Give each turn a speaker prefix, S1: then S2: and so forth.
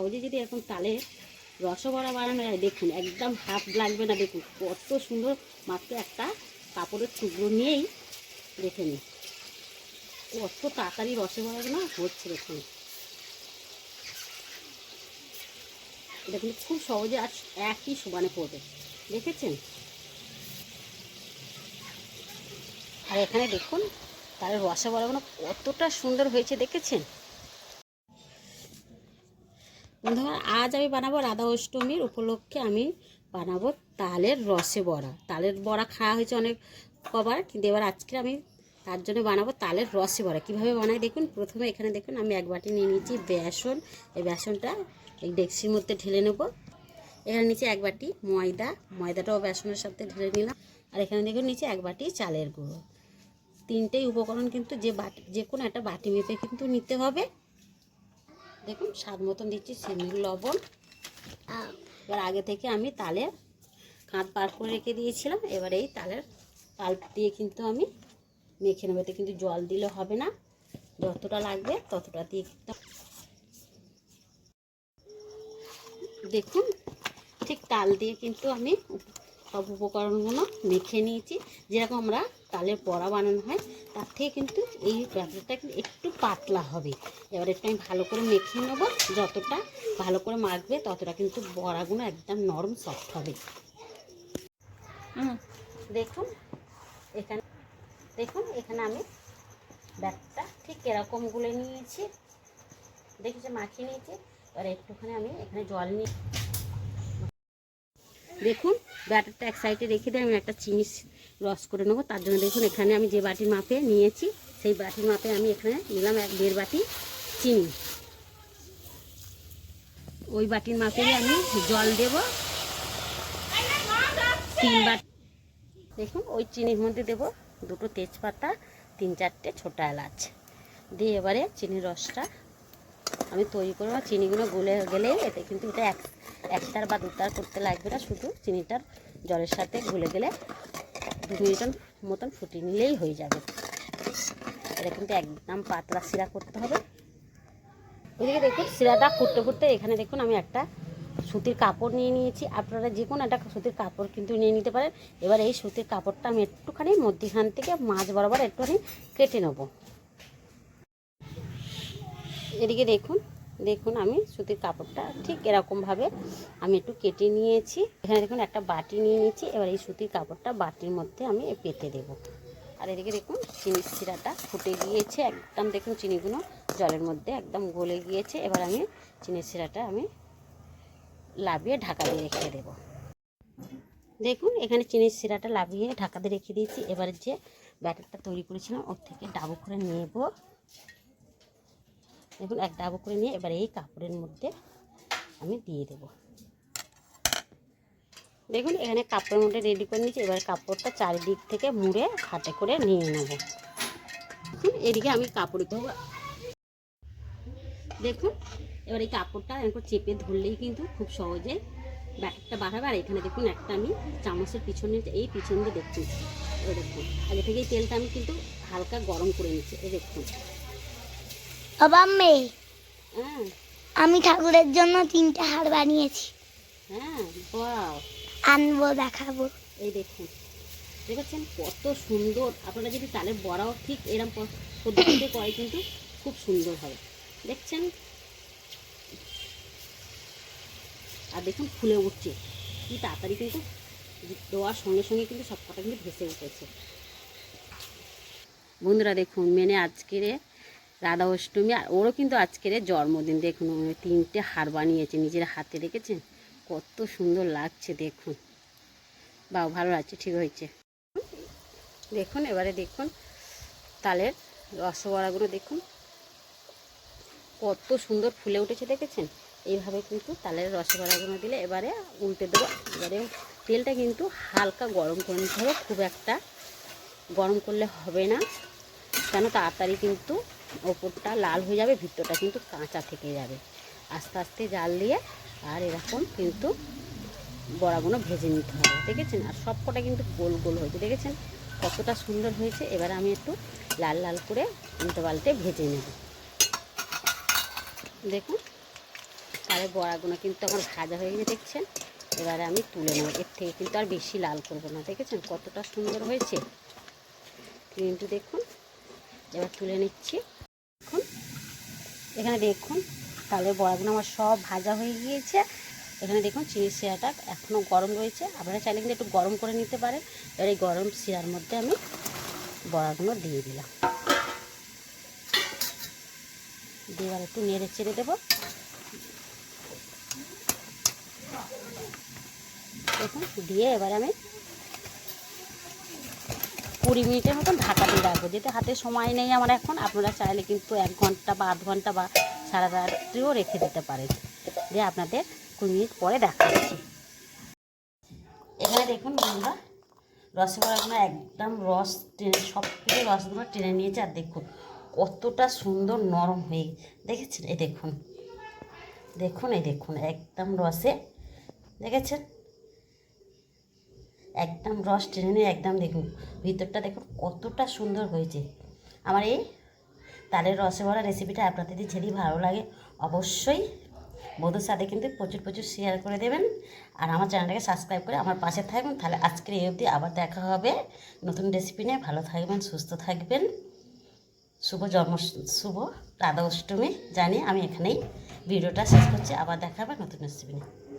S1: সহজে যদি এরকম তালে রসবড়া বানানো যায়, দেখুন, একদম হাফ লাগবে না, দেখুন, কত সুন্দর, মাত্র একটা কাপড়ের টুকরো নিয়েই দেখে নিন। কত তাড়াতাড়ি রসবড়াগুলো হচ্ছে, দেখুন। এটা কিন্তু খুব সহজে আর একই সমানে পড়বে, দেখেছেন? আর এখানে দেখুন, তার রসবড়াগুলো কতটা সুন্দর হয়েছে, দেখেছেন? বন্ধুরা, আজ আমি বানাবো রাধা অষ্টমীর উপলক্ষে আমি বানাবো তালের রসে বড়া। তালের বড়া খাওয়া হয়েছে অনেক কবার, কিন্তু এবার আজকে আমি তার জন্য বানাবো তালের রসে বড়া। কীভাবে বানাই দেখুন, প্রথমে এখানে দেখুন, আমি এক বাটি নিয়ে নিয়েছি বেসন। এই বেসনটা এই ডেক্সির মধ্যে ঢেলে নেব। এখানে নিচে এক বাটি ময়দা। ময়দাটাও বেসনের সাথে ঢেলে নিলাম। আর এখানে দেখুন নিচে এক বাটি চালের গুঁড়ো। তিনটেই উপকরণ কিন্তু যে বাটি, যে কোনো একটা বাটি মেপে কিন্তু নিতে হবে। দেখুন, স্বাদ মতন দিচ্ছি চিনির লবণ। এবার আগে থেকে আমি তালের কাঁধ পার করে রেখে দিয়েছিলাম। এবার এই তালের পাল্প দিয়ে কিন্তু আমি মেখে নেব। এতে কিন্তু জল দিলে হবে না। যতটা লাগবে ততটা দিয়ে কিন্তু দেখুন, ঠিক তাল দিয়ে কিন্তু আমি সব উপকরণগুলো মেখে নিয়েছি। যেরকম আমরা তালের বড়া বানানো হয়, তার থেকে কিন্তু এই ব্যাটারটা কিন্তু একটু পাতলা হবে। এবার একটু আমি ভালো করে মেখে নেব। যতটা ভালো করে মাখবে, ততটা কিন্তু বড়াগুলো একদম নরম সফট হবে। দেখুন, এখানে দেখুন, এখানে আমি ব্যাগটা ঠিক এরকম নিয়েছি। দেখেছি, মাখিয়ে নিয়েছি। এবার একটুখানি আমি এখানে জল নিয়ে দেখুন, ব্যাটারটা এক সাইডে রেখে দিয়ে আমি একটা চিনি রস করে নেব। তার জন্য দেখুন, এখানে আমি যে বাটির মাপে নিয়েছি, সেই বাটির মাপে আমি এখানে নিলাম এক দেড় বাটি চিনি। ওই বাটির মাপেই আমি জল দেব। তিন বাটি দেখুন, ওই চিনির মধ্যে দেব দুটো তেজপাতা, তিন চারটে ছোটা এলাচ। দিয়ে এবারে চিনির রসটা আমি তৈরি করব। চিনিগুলো গলে গেলে এতে কিন্তু এটা এক একটার বা দুটার করতে লাগবে না, শুধু চিনিটার জলের সাথে গুলে গেলে দু মিনিটের মতন ফুটিয়ে নিলেই হয়ে যাবে। এটা কিন্তু একদম পাতলা শিরা করতে হবে। ওইদিকে দেখুন, শিরাটা ফুটতে ফুটতে এখানে দেখুন আমি একটা সুতির কাপড় নিয়ে নিয়েছি। আপনারা যে কোনো একটা সুতির কাপড় কিন্তু নিয়ে নিতে পারেন। এবার এই সুতির কাপড়টা আমি একটুখানি মধ্যখান থেকে মাছ বরাবর একটুখানি কেটে নেব। এদিকে দেখুন দেখুন আমি সুতির কাপড়টা ঠিক এরকমভাবে আমি একটু কেটে নিয়েছি। এখানে দেখুন একটা বাটি নিয়ে নিয়েছি, এবার এই সুতির কাপড়টা বাটির মধ্যে আমি পেতে দেব। আর এদিকে দেখুন চিনির শিরাটা ফুটে গিয়েছে, একদম দেখুন চিনিগুলো জলের মধ্যে একদম গলে গিয়েছে। এবার আমি চিনির শিরাটা আমি লাভিয়ে ঢাকা দিয়ে রেখে দেব। দেখুন এখানে চিনির শিরাটা লাভিয়ে ঢাকা দিয়ে রেখে দিয়েছি। এবার যে ব্যাটারটা তৈরি করেছিলাম ওর থেকে ডাবু করে নেব। দেখুন এক ডাবো করে নিয়ে এবার এই কাপড়ের মধ্যে আমি দিয়ে দেব। দেখুন, এখানে কাপড়ের মধ্যে রেডি করে নিয়েছি। এবার কাপড়টা চারিদিক থেকে মুড়ে হাতে করে নিয়ে নেব। এদিকে আমি কাপড় দেবো দেখুন, এবার এই কাপড়টা এরকম চেপে ধরলেই কিন্তু খুব সহজে ব্যাটারটা বাড়াবে। আর এখানে দেখুন, একটা আমি চামচের পিছনে এই পিছন দিয়ে দেখুন। এই দেখুন, আগে থেকে তেলটা আমি কিন্তু হালকা গরম করে নিচ্ছি। এই দেখুন।
S2: বাবা মেয়ে আমি ঠাকুরের জন্য তিনটে হার বানিয়েছি।
S1: হ্যাঁ
S2: আনব দেখাবো।
S1: এই দেখুন দেখেছেন কত সুন্দর? আপনারা যদি তালের বড়াও ঠিক এরম পদ্ধতিতে করে কিন্তু খুব সুন্দর হয় দেখছেন? আর দেখুন ফুলে উঠছে। কি তাড়াতাড়ি কিন্তু দেওয়ার সঙ্গে সঙ্গে কিন্তু সব কটা কিন্তু ভেসে উঠেছে। বন্ধুরা দেখুন মেনে আজকের রাধা অষ্টমী আর ওরও কিন্তু আজকের জন্মদিন। দেখুন তিনটে হার বানিয়েছে, নিজের হাতে রেখেছেন। কত সুন্দর লাগছে, দেখুন। বা ভালো লাগছে, ঠিক হয়েছে। দেখুন, এবারে দেখুন, তালের রসবড়াগুলো দেখুন। কত সুন্দর ফুলে উঠেছে, দেখেছেন? এইভাবে কিন্তু তালের রসবড়াগুলো দিলে এবারে উল্টে দেবো। এবারে তেলটা কিন্তু হালকা গরম করে নিতে হবে। খুব একটা গরম করলে হবে না। কেন তাড়াতাড়ি কিন্তু ওপরটা লাল হয়ে যাবে, ভিতরটা কিন্তু কাঁচা থেকে যাবে। আস্তে আস্তে জাল দিয়ে আর এরকম কিন্তু বড়াগুলো ভেজে নিতে হবে, দেখেছেন? আর সব কটা কিন্তু গোল গোল হয়েছে, দেখেছেন? কতটা সুন্দর হয়েছে। এবার আমি একটু লাল লাল করে উল্টো পাল্টে ভেজে নেব। দেখুন তালের বড়াগুলো কিন্তু আমার ভাজা হয়ে গেছে, দেখছেন? এবারে আমি তুলে নেব। এর থেকে কিন্তু আর বেশি লাল করব না, দেখেছেন? কতটা সুন্দর হয়েছে। কিন্তু দেখুন, এবার তুলে নিচ্ছি। দেখুন। এখানে দেখুন, তাহলে বড়াগুলো আমার সব ভাজা হয়ে গিয়েছে। এখানে দেখুন চিনি শিরাটা এখনও গরম রয়েছে। আপনারা চাইলে কিন্তু একটু গরম করে নিতে পারেন। এবার এই গরম শিরার মধ্যে আমি বড়াগুলো দিয়ে দিলাম। দিয়ে একটু নেড়ে চেড়ে দেবো। দেখুন, দিয়ে এবার আমি কুড়ি মিনিটের মতন ঢাকা যেহেতু হাতে সময় নেই আমার এখন, আপনারা চাইলে কিন্তু এক ঘণ্টা বা আধ ঘণ্টা বা সারা রাত্রিও রেখে দিতে পারেন। দিয়ে আপনাদের কুড়ি মিনিট পরে দেখাচ্ছি। এখানে দেখুন বন্ধুরা রসগোল্লাগুলো একদম রস টেনে সব থেকে রসগুলো টেনে নিয়েছে, আর দেখুন কতটা সুন্দর নরম হয়ে, দেখেছেন? এই দেখুন দেখুন, এই দেখুন, একদম রসে, দেখেছেন? একদম রস টেনে নিয়ে একদম দেখুন, ভিতরটা দেখুন কতটা সুন্দর হয়েছে। আমার এই তালের রসে ভরা রেসিপিটা আপনাদের যদি ভালো লাগে, অবশ্যই বধুর সাথে কিন্তু প্রচুর প্রচুর শেয়ার করে দেবেন। আর আমার চ্যানেলটাকে সাবস্ক্রাইব করে আমার পাশে থাকবেন। তাহলে আজকের এই অবধি আবার দেখা হবে। নতুন রেসিপি নিয়ে ভালো থাকবেন, সুস্থ থাকবেন। শুভ জন্ম, শুভ রাধা অষ্টমী। জানি আমি এখানেই ভিডিওটা শেষ করছি। আবার দেখা হবে নতুন রেসিপি নিয়ে।